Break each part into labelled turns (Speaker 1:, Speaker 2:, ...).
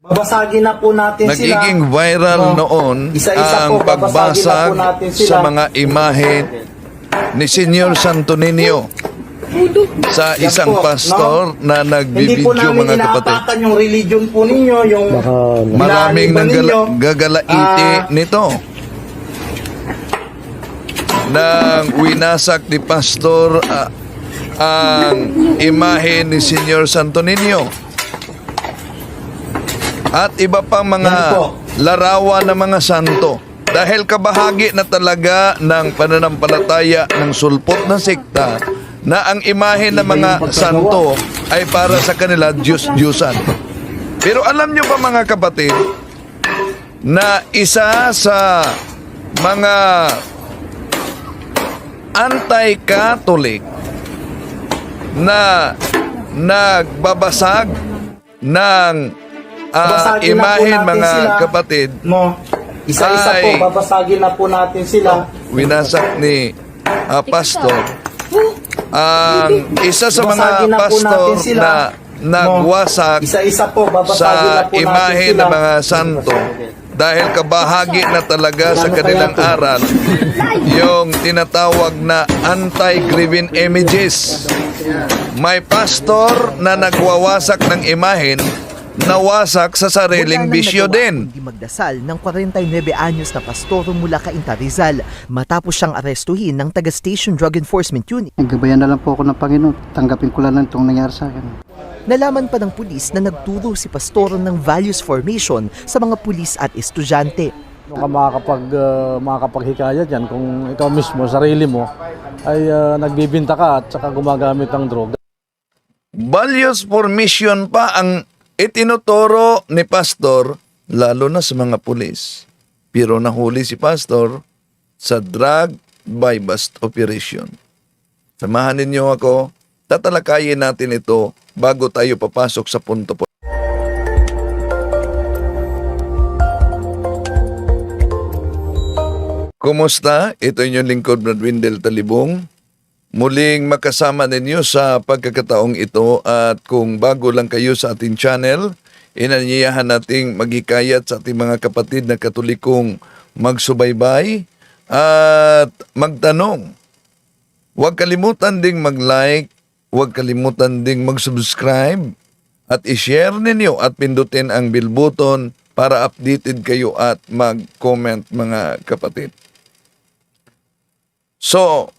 Speaker 1: Babasagin na po natin sila.
Speaker 2: Nagiging viral
Speaker 1: No.
Speaker 2: noon
Speaker 1: Isa-isa
Speaker 2: ang
Speaker 1: po, babasagin na
Speaker 2: pagbasag
Speaker 1: po natin sila.
Speaker 2: sa mga imahe ni Senyor Santo Niño sa
Speaker 1: Yan
Speaker 2: isang
Speaker 1: po,
Speaker 2: pastor na
Speaker 1: Hindi po
Speaker 2: nagbibideo
Speaker 1: namin
Speaker 2: mga kapatid.
Speaker 1: inaatakan yung religion po ninyo, yung
Speaker 2: Maraming
Speaker 1: inaaniban ninyo.
Speaker 2: gagalaiti
Speaker 1: Ah,
Speaker 2: nito. Nang winasak ni Pastor ah, ang imahe ni Senyor Santo Niño. At iba pang mga larawan ng mga santo. Dahil kabahagi na talaga ng pananampalataya ng sulpot na sekta na ang imahe ng mga santo ay para sa kanila Diyos-Diyosan. Pero alam nyo ba mga kapatid na isa sa mga anti-Catholic na nagbabasag ng ah,
Speaker 1: babasagin na po
Speaker 2: imahen
Speaker 1: natin
Speaker 2: mga
Speaker 1: sila.
Speaker 2: kapatid
Speaker 1: No. Isa-isa
Speaker 2: Ay.
Speaker 1: po, babasagin na po natin sila.
Speaker 2: winasak ni ah, pastor ang isa sa mga
Speaker 1: Babasagin na po
Speaker 2: pastor
Speaker 1: natin sila.
Speaker 2: na nagwasak
Speaker 1: Isa-isa po, babasagin
Speaker 2: sa
Speaker 1: na po natin
Speaker 2: imahe
Speaker 1: sila.
Speaker 2: ng mga santo dahil kabahagi na talaga sa kanilang aral yung tinatawag na anti-graven images. May pastor na nagwawasak ng imahen nawasak sa sariling bisyo din.
Speaker 3: kundi magdasal ng 49 anyos na pastoro mula Cainta Rizal matapos siyang arestuhin ng taga Station Drug Enforcement Unit.
Speaker 4: Naggabayan na lang po ako ng Panginoon. Tanggapin ko lang lang itong nangyari sa akin.
Speaker 3: Nalaman pa ng pulis na nagturo si pastoro ng values formation sa mga pulis at estudyante.
Speaker 5: Kung ka makakapag, uh, makakapaghikayat yan, kung ikaw mismo, sarili mo, ay uh, nagbibinta ka at saka gumagamit ng droga.
Speaker 2: Values formation pa ang itinuturo ni pastor lalo na sa mga pulis. Pero nahuli si pastor sa drug by bust operation. Samahan ninyo ako, tatalakayin natin ito bago tayo papasok sa punto po. Kumusta? Ito inyong lingkod Brad Windel Talibong. Muling makasama ninyo sa pagkakataong ito at kung bago lang kayo sa ating channel, inanyayahan nating magikayat sa ating mga kapatid na katolikong magsubaybay at magtanong. Huwag kalimutan ding mag-like, huwag kalimutan ding mag-subscribe at i-share ninyo at pindutin ang bell button para updated kayo at mag-comment mga kapatid. So,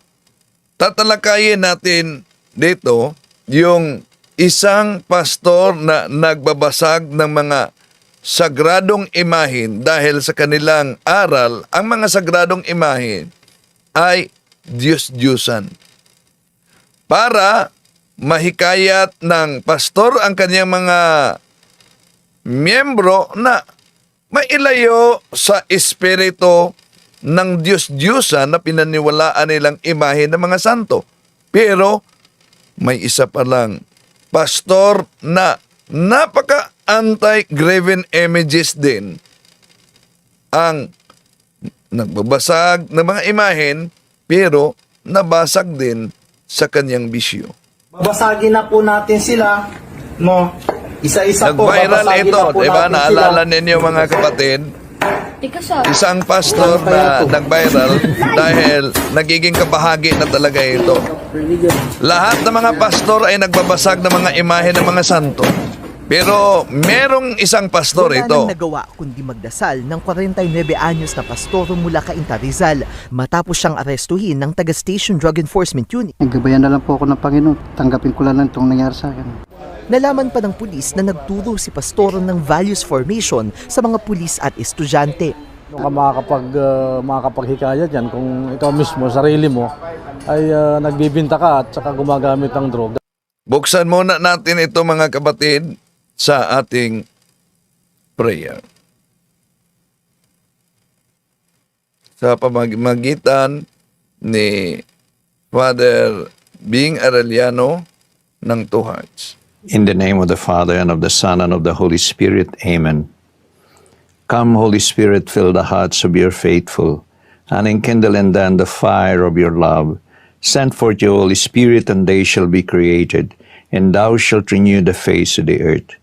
Speaker 2: tatalakayin natin dito yung isang pastor na nagbabasag ng mga sagradong imahin dahil sa kanilang aral, ang mga sagradong imahin ay Diyos-Diyosan. Para mahikayat ng pastor ang kanyang mga miyembro na mailayo sa espiritu ng Diyos-Diyosan na pinaniwalaan nilang imahe ng mga santo. Pero may isa pa lang, pastor na napaka anti-graven images din ang nagbabasag ng mga imahen pero nabasag din sa kanyang bisyo.
Speaker 1: Babasagin na po natin sila. No. Isa-isa po,
Speaker 2: Nag-viral
Speaker 1: babasagin
Speaker 2: ito,
Speaker 1: na po
Speaker 2: di ba?
Speaker 1: natin
Speaker 2: Naalala
Speaker 1: sila.
Speaker 2: ninyo mga kapatid. Isang pastor na nag-viral dahil nagiging kabahagi na talaga ito. Lahat ng mga pastor ay nagbabasag ng mga imahe ng mga santo. Pero merong isang pastor
Speaker 3: Wala
Speaker 2: ito.
Speaker 3: nang nagawa kundi magdasal ng 49 anyos na pastoro mula Cainta Rizal matapos siyang arestuhin ng taga Station Drug Enforcement Unit.
Speaker 4: Naggabayan na lang po ako ng Panginoon. Tanggapin ko lang lang itong nangyari sa akin.
Speaker 3: Nalaman pa ng pulis na nagturo si pastoro ng values formation sa mga pulis at estudyante.
Speaker 5: Kung ka makakapag, uh, makakapaghikayat yan, kung ikaw mismo, sarili mo, ay uh, nagbibinta ka at saka gumagamit ng droga.
Speaker 2: Buksan muna natin ito mga kapatid sa ating prayer. Sa pamamagitan ni Father Bing Arellano ng Two Hearts.
Speaker 6: In the name of the Father, and of the Son, and of the Holy Spirit. Amen. Come, Holy Spirit, fill the hearts of your faithful, and enkindle in them the fire of your love. Send forth your Holy Spirit, and they shall be created, and thou shalt renew the face of the earth.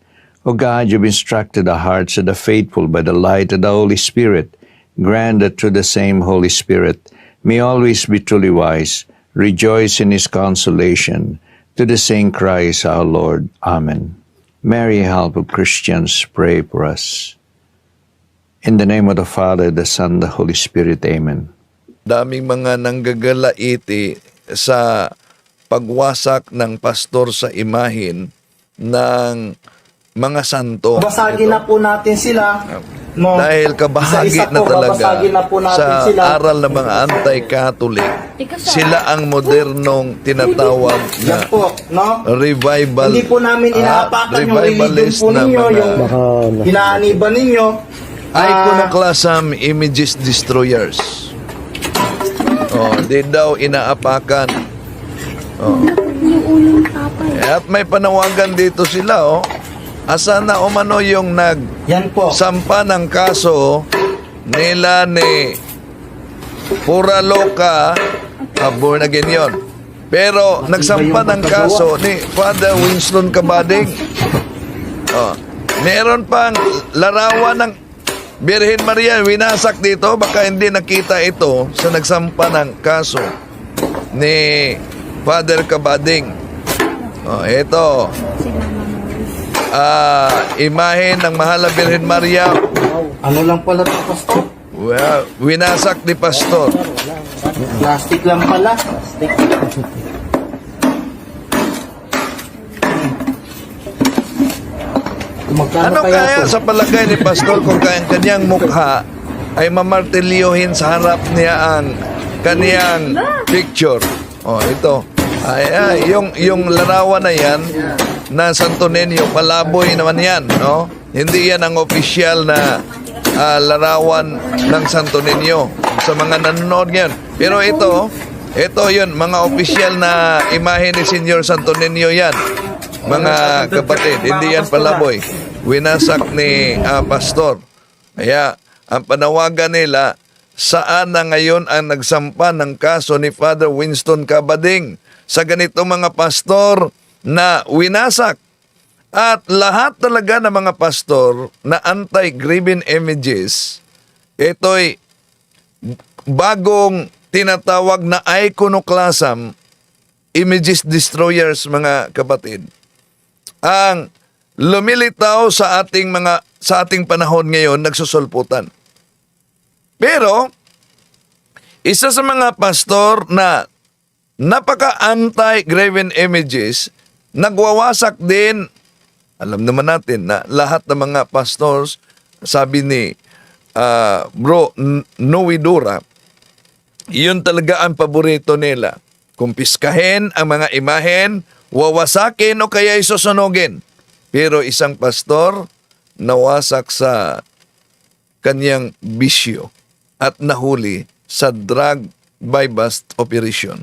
Speaker 6: O God, you've instructed the hearts of the faithful by the light of the Holy Spirit. Grant that through the same Holy Spirit may always be truly wise, rejoice in his consolation. To the same Christ our Lord. Amen. Mary, help of Christians, pray for us. In the name of the Father, the Son, the Holy Spirit. Amen.
Speaker 2: daming mga nanggagalaiti sa pagwasak ng pastor sa imahin ng mga santo.
Speaker 1: Basagin na po natin sila. No?
Speaker 2: Dahil kabahagi na talaga
Speaker 1: na po natin
Speaker 2: sa
Speaker 1: sila.
Speaker 2: aral ng mga anti-Catholic, sila ang modernong tinatawag na
Speaker 1: Yan po, no?
Speaker 2: revival.
Speaker 1: Hindi po namin
Speaker 2: ah,
Speaker 1: inaapakan yung religion
Speaker 2: revivalist
Speaker 1: po
Speaker 2: na
Speaker 1: ninyo,
Speaker 2: mga
Speaker 1: yung hinaaniban ninyo.
Speaker 2: Iconoclasm images destroyers. Oh, di daw inaapakan. Oh. At may panawagan dito sila, oh. Asa na umano yung nag
Speaker 1: yan po.
Speaker 2: sampa ng kaso nila ni Pura Loca, ah, born again yun. Pero nagsampa ng kaso ni Father Winston Kabading. Oh, meron pang larawan ng Birhen Maria, winasak dito, baka hindi nakita ito sa nagsampa ng kaso ni Father Kabading. Oh, ito. Ah, imahe ng Mahal na Birhen Maria,
Speaker 1: Ano lang pala ito, pastor?
Speaker 2: well, winasak ni Pastor.
Speaker 1: Plastic lang pala. Plastic. Magkano
Speaker 2: Ano
Speaker 1: kaya,
Speaker 2: kaya sa palagay ni Pastor kung kaya ang kanyang mukha ay mamartilyohin sa harap niya ang kaniyang picture? Oh, ito. Ay, ay, yung yung larawan na yan na Santo Niño, palaboy naman yan, no? Hindi yan ang official na ah, larawan ng Santo Niño sa mga nanonood ngayon. Pero ito, ito yun, mga official na imahe ni Senyor Santo Niño yan. Mga kapatid, hindi yan palaboy. Winasak ni ah, pastor. Kaya, ang panawagan nila, saan na ngayon ang nagsampa ng kaso ni Father Winston Cabading sa ganito mga pastor na winasak. At lahat talaga ng mga pastor na anti-graven images, ito'y bagong tinatawag na iconoclasm, images destroyers mga kapatid ang lumilitaw sa ating mga sa ating panahon ngayon nagsusulputan. Pero isa sa mga pastor na napaka anti-graven images nagwawasak din alam naman natin na lahat ng mga pastors sabi ni ah, bro N- Noe Dura yun talaga ang paborito nila. Kumpiskahin ang mga imahen, wawasakin o kaya isusunugin. Pero isang pastor nawasak sa kanyang bisyo at nahuli sa drug by bust operation.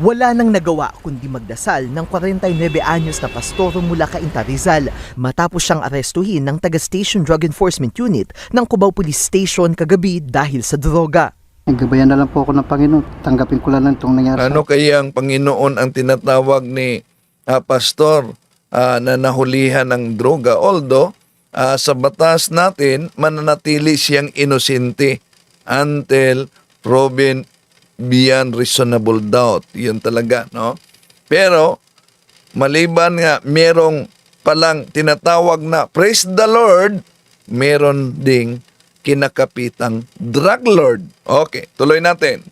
Speaker 3: Wala nang nagawa kundi magdasal ng 49 anyos na pastor mula Cainta Rizal matapos siyang arestuhin ng taga Station Drug Enforcement Unit ng Cubao Police Station kagabi dahil sa droga.
Speaker 4: Naggabayan na lang po ako ng Panginoon. Tanggapin ko lang itong nangyari
Speaker 2: Ano kaya ang Panginoon ang tinatawag ni ah, pastor ah, na nahulihan ng droga? Although, ah, sa batas natin, mananatili siyang inosente until proven beyond reasonable doubt. Yun talaga, no? Pero, maliban nga, merong palang tinatawag na praise the Lord, meron ding kinakapitang drug lord. Okay, tuloy natin.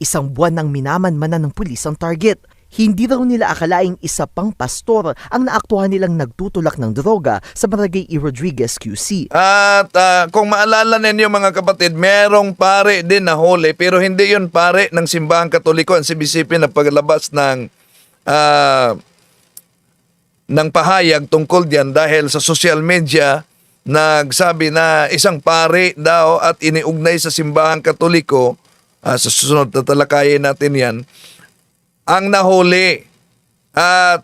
Speaker 3: Isang buwan nang minamanmanan ng pulis ang target. Hindi raw nila akalaing isa pang pastor ang naaktuhan nilang nagtutulak ng droga sa Barangay E. Rodriguez QC.
Speaker 2: At ah, kung maalala ninyo mga kapatid, merong pare din na huli pero hindi yun pare ng simbahang katoliko ang CBCP na paglabas ng ah, ng pahayag tungkol diyan dahil sa social media nagsabi na isang pare daw at iniugnay sa simbahang katoliko ah, sa susunod na talakayin natin yan ang nahuli at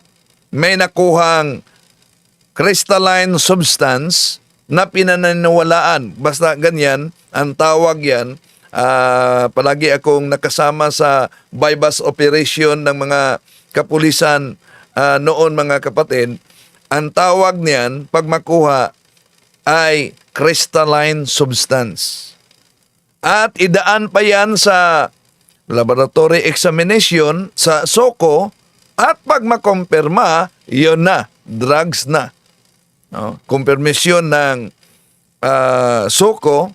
Speaker 2: may nakuhang crystalline substance na pinaniniwalaan. Basta ganyan, ang tawag yan. Ah, palagi akong nakasama sa bypass operation ng mga kapulisan ah, noon mga kapatid. ang tawag niyan pag makuha ay crystalline substance. At idaan pa yan sa laboratory examination sa SOCO at pag makompirma, yun na, drugs na. No? Kumpirmasyon ng ah, SOCO,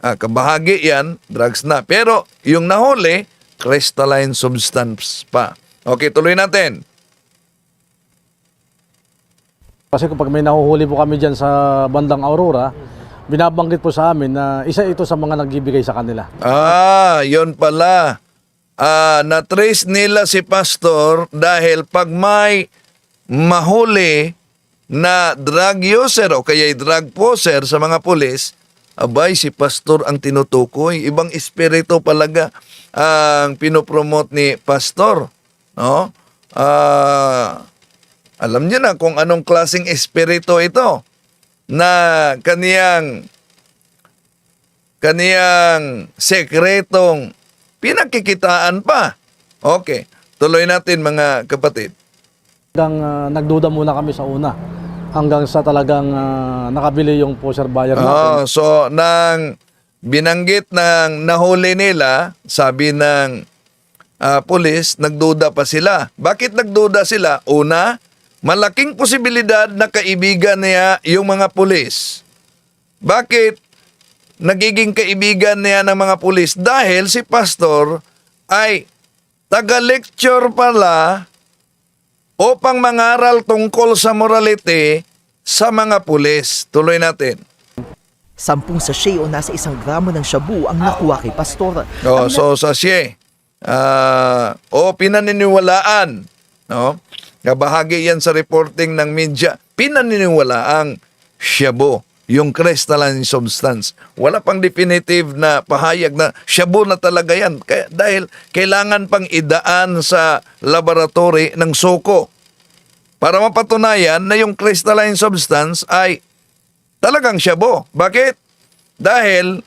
Speaker 2: ah, kabahagi yan, drugs na. Pero yung nahuli, crystalline substance pa. Okay, tuloy natin.
Speaker 5: Kasi kapag may nahuhuli po kami dyan sa bandang Aurora, binabanggit po sa amin na isa ito sa mga nagbibigay sa kanila.
Speaker 2: Ah, yon pala. Ah, na-trace nila si pastor dahil pag may mahuli na drug user o kaya drug poser sa mga pulis, abay si pastor ang tinutukoy. Ibang espiritu palaga ang pinopromote ni pastor. No? Ah, alam niyo na kung anong klaseng espiritu ito na kaniyang kaniyang sekretong pinagkikitaan pa. Okay, tuloy natin mga kapatid.
Speaker 5: Hanggang ah, nagduda muna kami sa una. Hanggang sa talagang ah, nakabili yung poster buyer natin.
Speaker 2: Oh, so nang binanggit ng nahuli nila, sabi ng ah, pulis, nagduda pa sila. Bakit nagduda sila? Una, malaking posibilidad na kaibigan niya yung mga pulis. Bakit nagiging kaibigan niya ng mga pulis? Dahil si pastor ay taga-lecture pala upang mangaral tungkol sa morality sa mga pulis. Tuloy natin.
Speaker 3: Sampung sachet o nasa isang gramo ng shabu ang nakuha kay Pastor.
Speaker 2: Oh, so sasye. Ah, o pinaniniwalaan, no? Kabahagi yan sa reporting ng media. Pinaniniwalaang shabu, yung crystalline substance. Wala pang definitive na pahayag na shabu na talaga yan. Kaya, dahil kailangan pang idaan sa laboratory ng SOCO para mapatunayan na yung crystalline substance ay talagang shabu. Bakit? Dahil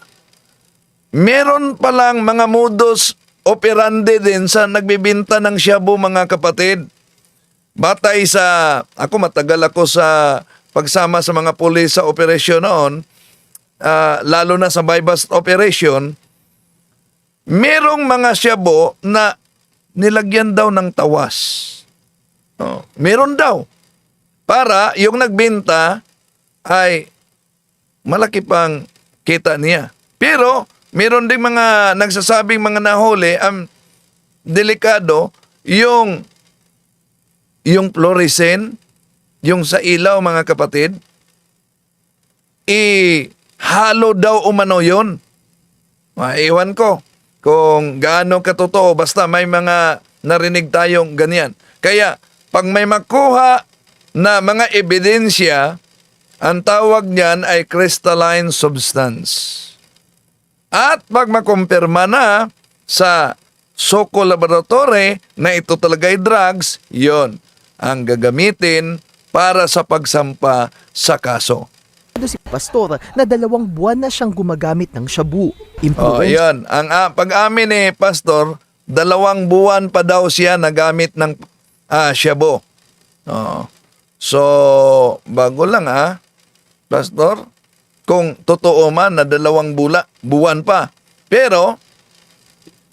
Speaker 2: meron palang mga modus operandi din sa nagbibinta ng shabu mga kapatid. Batay sa, ako matagal ako sa pagsama sa mga pulis sa operasyon noon, ah, lalo na sa bypass operation, merong mga shabu na nilagyan daw ng tawas. Oh, meron daw. Para yung nagbenta ay malaki pang kita niya. Pero meron ding mga nagsasabing mga nahuli ang delikado yung yung fluorescent, yung sa ilaw mga kapatid, i-halo daw umano yun. Maiwan ko kung gaano katotoo basta may mga narinig tayong ganyan. Kaya pag may makuha na mga ebidensya, ang tawag niyan ay crystalline substance. At pag makumpirma na sa Soko Laboratory na ito talaga ay drugs, yon ang gagamitin para sa pagsampa sa kaso.
Speaker 3: si Pastor na dalawang buwan na siyang gumagamit ng shabu.
Speaker 2: Oh,
Speaker 3: Influence
Speaker 2: yun. Ang ah, pag-amin ni Pastor, dalawang buwan pa daw siya nagamit ng ah, shabu. Oh. So, bago lang ha, Pastor, kung totoo man na dalawang bula, buwan pa. Pero,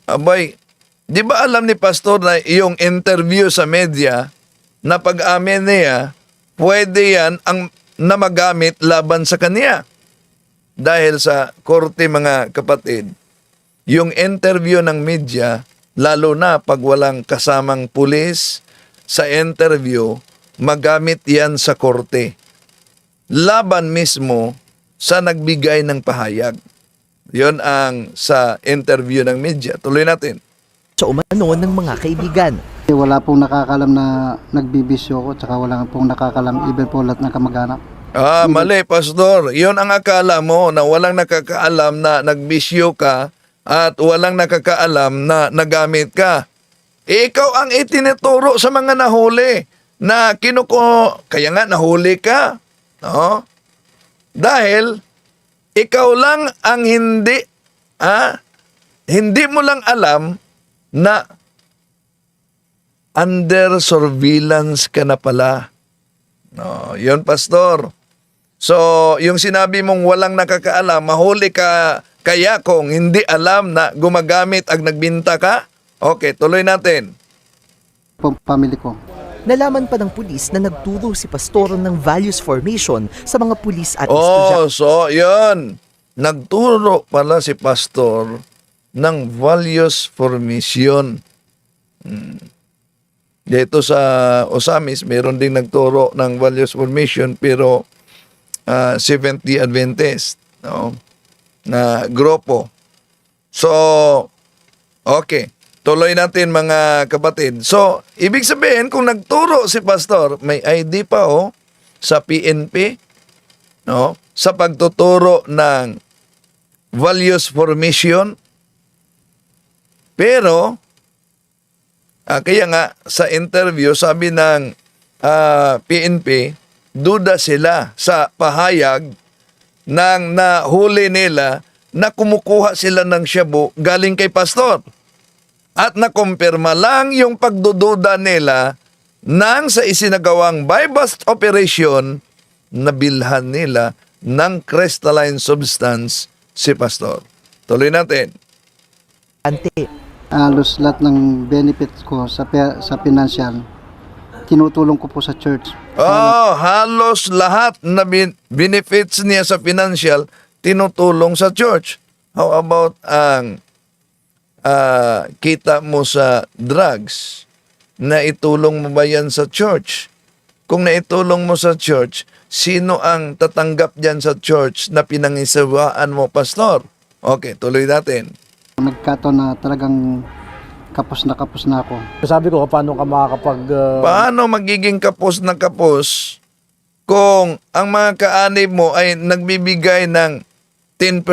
Speaker 2: abay, di ba alam ni Pastor na yung interview sa media na pag-amin niya, pwede yan ang na magamit laban sa kanya. Dahil sa korte mga kapatid, yung interview ng media, lalo na pag walang kasamang pulis sa interview, magamit yan sa korte. Laban mismo sa nagbigay ng pahayag. Yon ang sa interview ng media. Tuloy natin.
Speaker 3: sa umano ng mga kaibigan.
Speaker 4: Wala pong nakakalam na nagbibisyo ko, tsaka wala pong nakakalam even po lahat ng kamag-anak.
Speaker 2: Ah, mali, Pastor. Yon ang akala mo na walang nakakaalam na nagbisyo ka at walang nakakaalam na nagamit ka. Ikaw ang itinuturo sa mga nahuli na kinuko, kaya nga nahuli ka. No? Dahil ikaw lang ang hindi, ah, hindi mo lang alam na under surveillance ka na pala No, yun, Pastor. So, yung sinabi mong walang nakakaalam, mahuli ka kaya kung hindi alam na gumagamit at nagbinta ka? Okay, tuloy natin.
Speaker 4: Po, family ko.
Speaker 3: Nalaman pa ng pulis na nagturo si Pastoro ng values formation sa mga pulis at estudyante.
Speaker 2: Oh, so yun. Nagturo pala si pastor ng values formation. Hmm. Dito sa Osamis, meron ding nagturo ng values formation pero ah, Seventh Day Adventist, no? Na grupo. So, okay. Tuloy natin mga kapatid. So, ibig sabihin kung nagturo si pastor, may ID pa oh sa PNP, no? Sa pagtuturo ng values formation. Pero ah, kaya nga sa interview sabi ng ah, PNP, duda sila sa pahayag ng nahuli nila na kumukuha sila ng shabu galing kay pastor. At nakumpirma lang yung pagdududa nila nang sa isinagawang buy-bust operation na bilhan nila ng crystalline substance si pastor. Tuloy natin.
Speaker 4: Halos lahat ng benefits ko sa, sa financial, tinutulong ko po sa church.
Speaker 2: Oh, halos lahat na benefits niya sa financial tinutulong sa church. How about ang ah, kita mo sa drugs? Na itulong mo ba yan sa church? Kung naitulong mo sa church, sino ang tatanggap diyan sa church na pinangisawaan mo, pastor? Okay, tuloy natin.
Speaker 4: Nagkataon na talagang kapos na kapos na ako.
Speaker 5: Sabi ko, paano ka makakapag... uh,
Speaker 2: Paano magiging kapos na kapos kung ang mga kaanib mo ay nagbibigay ng 10%,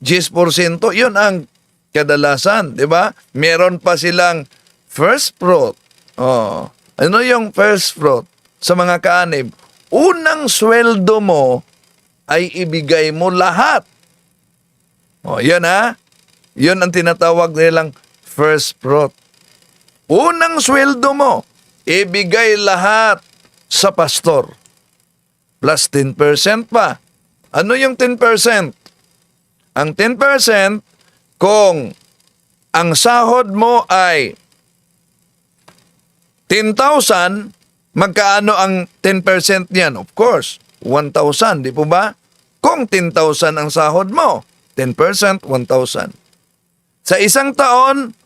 Speaker 2: 10%, yun ang kadalasan, di ba? Meron pa silang first fruit. Oh. Ano yung first fruit sa mga kaanib? Unang sweldo mo ay ibigay mo lahat. Oh, yan ha. Yun ang tinatawag nilang first fruit. Unang sweldo mo, ibigay lahat sa pastor. Plus 10% pa. Ano yung 10%? Ang 10% kung ang sahod mo ay 10,000, magkaano ang 10% niyan? Of course, 1,000, di po ba? Kung 10,000 ang sahod mo, 10%, 1,000. Sa isang taon,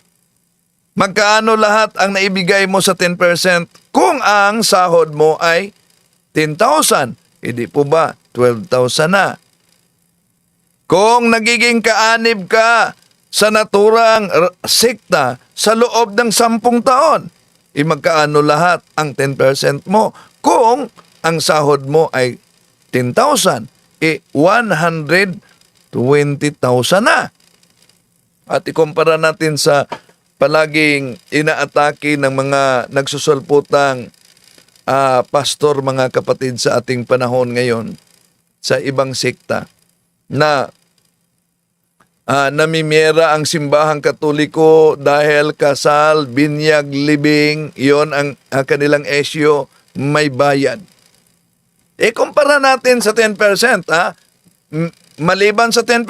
Speaker 2: magkaano lahat ang naibigay mo sa 10% kung ang sahod mo ay 10,000? Hindi po ba 12,000 na? Kung nagiging kaanib ka sa naturang sekta sa loob ng sampung taon, e magkaano lahat ang 10% mo kung ang sahod mo ay 10,000? E 100 20,000 na. At ikumpara natin sa palaging inaatake ng mga nagsusulputang uh, pastor mga kapatid sa ating panahon ngayon sa ibang sekta na uh, namimiera ang simbahang katoliko dahil kasal, binyag, libing, yon ang uh, kanilang esyo, may bayad. E kumpara natin sa 10%, ha? Ah, Maliban sa 10%,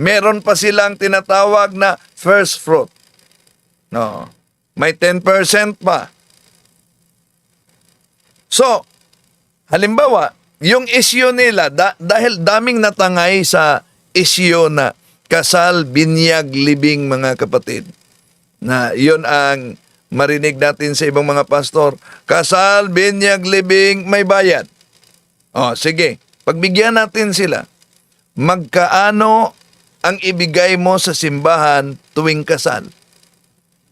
Speaker 2: meron pa silang tinatawag na first fruit. No. May 10% pa. So, halimbawa, yung isyo nila, da- dahil daming natangay sa isyo na kasal, binyag, libing mga kapatid. Na yon ang marinig natin sa ibang mga pastor. Kasal, binyag, libing, may bayad. O, sige. Pagbigyan natin sila. Magkaano ang ibigay mo sa simbahan tuwing kasal?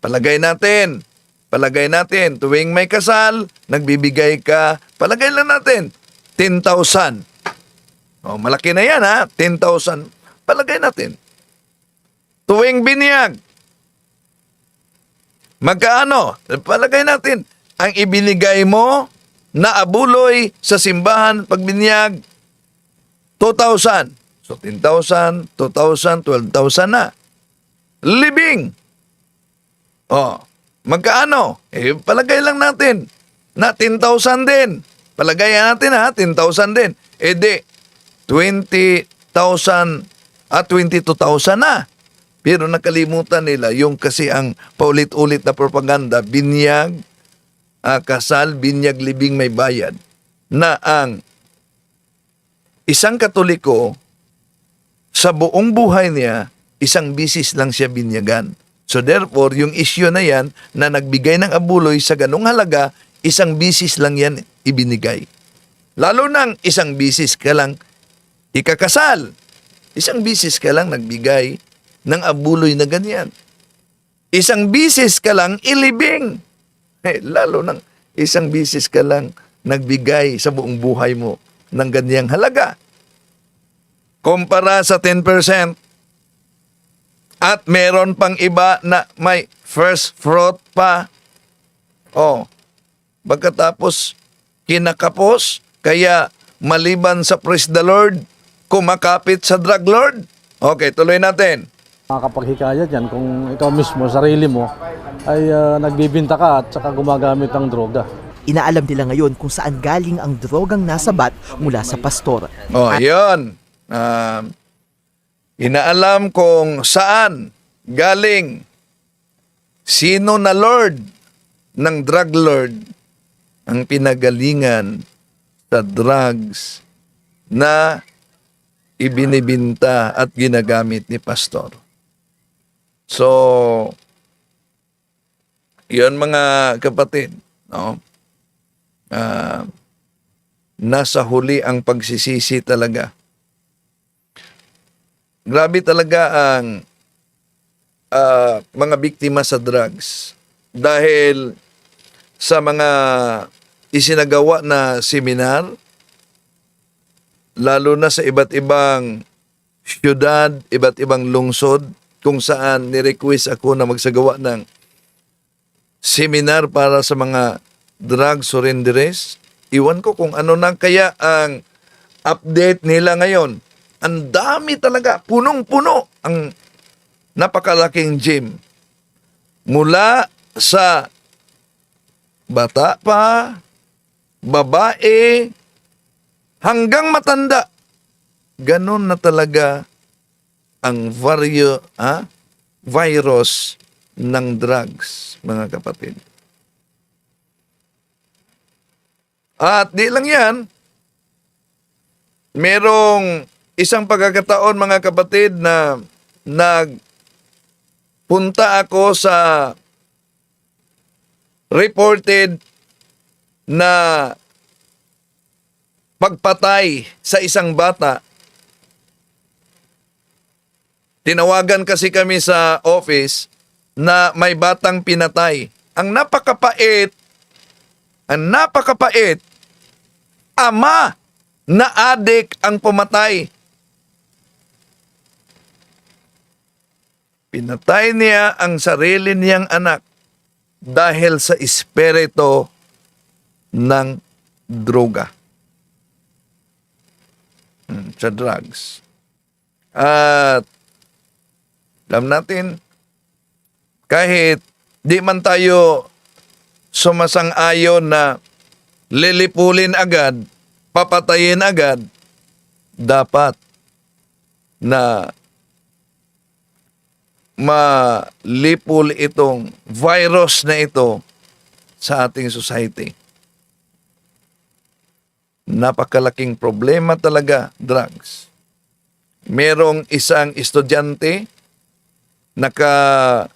Speaker 2: Palagay natin. Palagay natin. Tuwing may kasal, nagbibigay ka. Palagay lang natin. 10,000. O, malaki na yan ha. 10,000. Palagay natin. Tuwing binyag. Magkaano? Palagay natin. Ang ibinigay mo na abuloy sa simbahan pag binyag, 2,000. So, 10,000, 2,000, 12,000 na. Libing. Oh, magkaano? Eh, palagay lang natin. na 10,000 din. Palagayan natin ha, 10,000 din. E di, 20,000 at 22,000 na. Pero nakalimutan nila yung kasi ang paulit-ulit na propaganda, binyag, ah, kasal, binyag, libing, may bayad. Na ang isang katoliko, sa buong buhay niya, isang bisis lang siya binyagan. So therefore, yung issue na yan na nagbigay ng abuloy sa ganong halaga, isang bisis lang yan ibinigay. Lalo nang isang bisis ka lang ikakasal. Isang bisis ka lang nagbigay ng abuloy na ganyan. Isang bisis ka lang ilibing. Eh, lalo nang isang bisis ka lang nagbigay sa buong buhay mo ng ganyang halaga. Kumpara sa 10%. At meron pang iba na may first fruit pa. Oh, pagkatapos kinakapos, kaya maliban sa praise the Lord, kumakapit sa drug lord. Okay, tuloy natin.
Speaker 5: Makapaghikayat yan kung ikaw mismo, sarili mo, ay ah, nagbibinta ka at saka gumagamit ng droga.
Speaker 3: Inaalam nila ngayon kung saan galing ang drogang nasa bat mula sa pastor.
Speaker 2: Oh, yun. Um, inaalam kung saan galing sino na Lord ng drug lord ang pinagalingan sa drugs na ibinibinta at ginagamit ni pastor. So, yun mga kapatid, no? Ah, nasa huli ang pagsisisi talaga. Grabe talaga ang ah, mga biktima sa drugs dahil sa mga isinagawa na seminar lalo na sa iba't ibang syudad, iba't ibang lungsod kung saan ni-request ako na magsagawa ng seminar para sa mga drug surrenderes. Iwan ko kung ano na kaya ang update nila ngayon. Ang dami talaga, punong-puno ang napakalaking gym. Mula sa bata pa, babae, hanggang matanda. Ganon na talaga ang vario, ha? virus ng drugs, mga kapatid. At di lang yan, merong isang pagkakataon mga kapatid na nagpunta ako sa reported na pagpatay sa isang bata. Tinawagan kasi kami sa office na may batang pinatay. Ang napakapait, ang napakapait, ama na adik ang pumatay. Pinatay niya ang sarili niyang anak dahil sa espiritu ng droga. Hmm, sa drugs. At alam natin, kahit di man tayo sumasang-ayon na lilipulin agad, papatayin agad, dapat na malipol itong virus na ito sa ating society. Napakalaking problema talaga, drugs. Merong isang estudyante, naka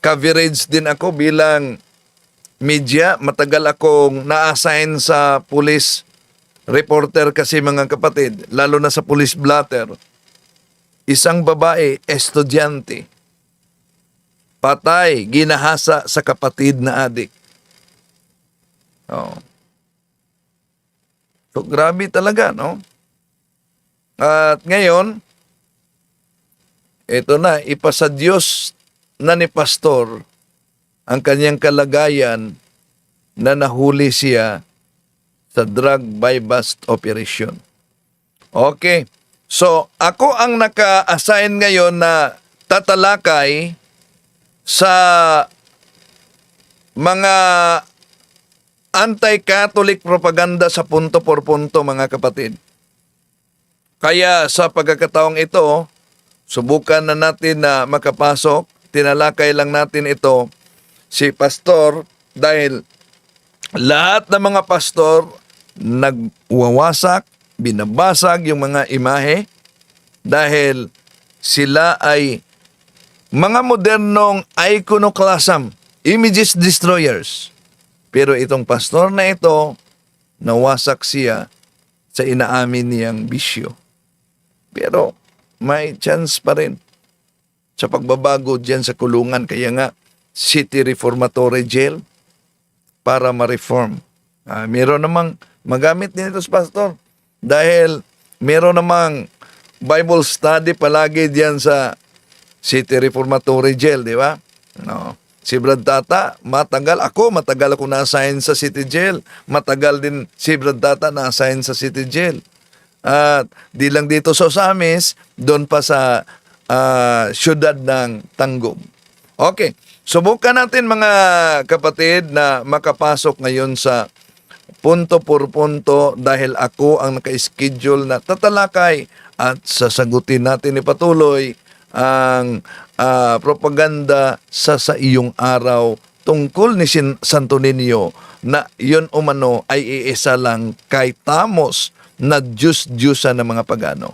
Speaker 2: coverage din ako bilang media. Matagal akong na-assign sa police reporter kasi mga kapatid, lalo na sa police blotter. Isang babae, estudyante, patay, ginahasa sa kapatid na adik. Oh. So, grabe talaga, no? At ngayon, ito na, ipasa Diyos na ni Pastor ang kanyang kalagayan na nahuli siya sa drug by bust operation. Okay. So, ako ang naka-assign ngayon na tatalakay sa mga anti-Catholic propaganda sa punto por punto mga kapatid. Kaya sa pagkakataong ito, subukan na natin na makapasok. Tinalakay lang natin ito si pastor dahil lahat ng mga pastor nagwawasak, binabasag yung mga imahe dahil sila ay mga modernong iconoclasm, images destroyers. Pero itong pastor na ito, nawasak siya sa inaamin niyang bisyo. Pero may chance pa rin sa pagbabago diyan sa kulungan. Kaya nga, City Reformatory Jail para ma-reform. Ah, meron namang magamit din ito sa pastor dahil meron namang Bible study palagi diyan sa City Reformatory Jail, di ba? No. Si Brad Tata, matagal ako, matagal ako na-assign sa City Jail. Matagal din si Brad Tata na-assign sa City Jail. At di lang dito sa Osamis, doon pa sa ah, syudad ng Tangum. Okay, subukan natin mga kapatid na makapasok ngayon sa punto por punto dahil ako ang naka-schedule na tatalakay at sasagutin natin ipatuloy ang ah, propaganda sa sa iyong araw tungkol ni Sin- Santo Niño na yon umano ay iisa lang kay tamos na Diyos-Diyosa ng mga pagano.